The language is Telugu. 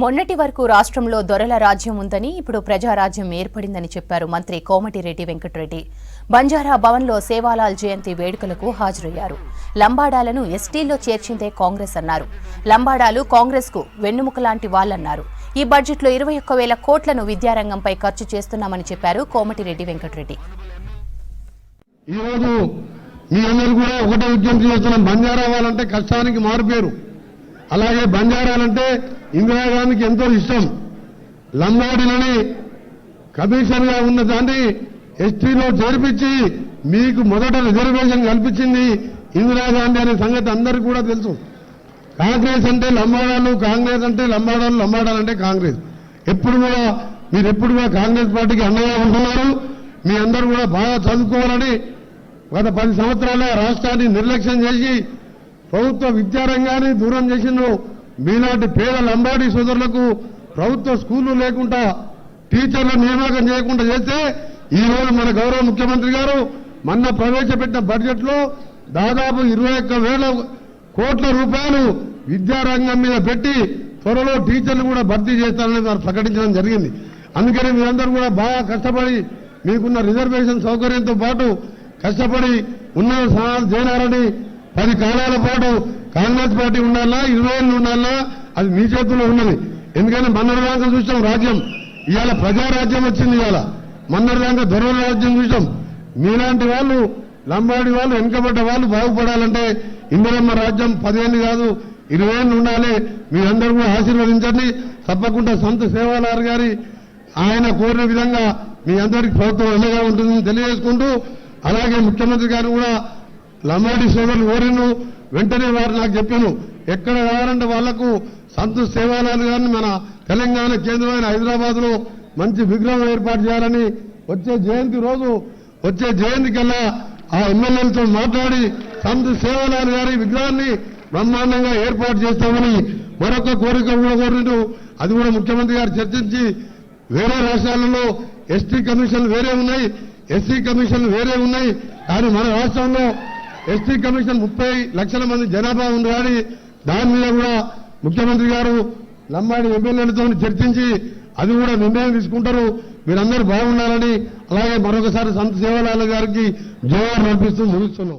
మొన్నటి వరకు రాష్ట్రంలో దొరల రాజ్యం ఉందని ఇప్పుడు ప్రజారాజ్యం ఏర్పడిందని చెప్పారు మంత్రి కోమటిరెడ్డి వెంకటరెడ్డి. బంజారా భవన్లో సేవాలాల్ జయంతి వేడుకలకు హాజరయ్యారు. లంబాడాలను ఎస్టీల్లో చేర్చిందే కాంగ్రెస్ అన్నారు. లంబాడాలు కాంగ్రెస్కు వెన్నుముక లాంటి వాళ్ళన్నారు. ఈ బడ్జెట్లో ఇరవై ఒక్క వేల కోట్లను విద్యారంగంపై ఖర్చు చేస్తున్నామని చెప్పారు కోమటిరెడ్డి వెంకటరెడ్డి. ఈరోజు మీ అందరూ కూడా ఒకటే విజ్ఞప్తి చేస్తున్నాం. బంజారా వాళ్ళంటే కష్టానికి మారుపేరు అలాగే బంజారాలంటే ఇందిరాగాంధీకి ఎంతో ఇష్టం. లంబాడీలని కమిషన్గా ఉన్న దాన్ని ఎస్టీలో చేర్పించి మీకు మొదట రిజర్వేషన్ కల్పించింది ఇందిరాగాంధీ అనే సంగతి అందరికీ కూడా తెలుసు. కాంగ్రెస్ అంటే లంబాడాలు కాంగ్రెస్ అంటే లంబాడాలు లంబాడాలు అంటే కాంగ్రెస్. ఎప్పుడు కూడా మీరు ఎప్పుడు కూడా కాంగ్రెస్ పార్టీకి అండగా ఉంటున్నారు. మీ అందరూ కూడా బాగా చదువుకోవాలని గత పది సంవత్సరాల రాష్ట్రాన్ని నిర్లక్ష్యం చేసి ప్రభుత్వ విద్యారంగాన్ని దూరం చేసిండ్రు. మీలాంటి పేద లంబాడీ సోదరులకు ప్రభుత్వ స్కూళ్ళు లేకుండా టీచర్ల నియామకం చేయకుండా చేస్తే ఈ రోజు మన గౌరవ ముఖ్యమంత్రి గారు మొన్న ప్రవేశపెట్టిన బడ్జెట్లో దాదాపు ఇరవై ఒక్క వేల కోట్ల రూపాయలు విద్యారంగం మీద పెట్టి త్వరలో టీచర్లు కూడా భర్తీ చేస్తారని వారు ప్రకటించడం జరిగింది. అందుకని మీరందరూ కూడా బాగా కష్టపడి మీకున్న రిజర్వేషన్ సౌకర్యంతో పాటు కష్టపడి ఉన్నత స్థానాలు పది కాలాల పాటు కాంగ్రెస్ పార్టీ ఉండాలా ఇరవై ఉండాలా అది మీ చేతుల్లో ఉన్నది. ఎందుకంటే మన్నరదాకా చూసాం రాజ్యం. ఇవాళ ప్రజారాజ్యం వచ్చింది ఇవాళ. మన్నరదాకా ధర్మ రాజ్యం చూసాం. మీలాంటి వాళ్ళు లంబాడి వాళ్ళు వెనుకబడ్డ వాళ్ళు బాగుపడాలంటే ఇందిరమ్మ రాజ్యం పదిహేను కాదు ఇరవై ఏళ్ళు ఉండాలి. మీరందరూ కూడా ఆశీర్వదించండి. తప్పకుండా సంత సేవాలారు గారి ఆయన కోరిన విధంగా మీ అందరికీ ప్రభుత్వం అండగా ఉంటుందని తెలియజేసుకుంటూ అలాగే ముఖ్యమంత్రి గారు కూడా లమాడి సోదరులు కోరిను వెంటనే వారు నాకు చెప్పాను ఎక్కడ కావాలంటే వాళ్ళకు సంతోష్ సేవాలాలు గారిని మన తెలంగాణ కేంద్రమైన హైదరాబాద్లో మంచి విగ్రహం ఏర్పాటు చేయాలని వచ్చే జయంతి రోజు వచ్చే జయంతి కల్లా ఆ ఎమ్మెల్యేలతో మాట్లాడి సంతోష్ సేవాలాల్ గారి విగ్రహాన్ని బ్రహ్మాండంగా ఏర్పాటు చేస్తామని మరొక కోరిక కూడా కోరినట్టు అది కూడా ముఖ్యమంత్రి గారు చర్చించి వేరే రాష్ట్రాలలో ఎస్టీ కమిషన్లు వేరే ఉన్నాయి ఎస్సీ కమిషన్లు వేరే ఉన్నాయి కానీ మన రాష్ట్రంలో ఎస్టీ కమిషన్ ముప్పై లక్షల మంది జనాభా ఉంది కానీ దాని మీద కూడా ముఖ్యమంత్రి గారు లంబాడి ఎమ్మెల్యేలతో చర్చించి అది కూడా నిర్ణయం తీసుకుంటారు. మీరందరూ బాగుండాలని అలాగే మరొకసారి సంత సేవలాల గారికి జోహార్ నడిపిస్తూ ముగిస్తున్నాం.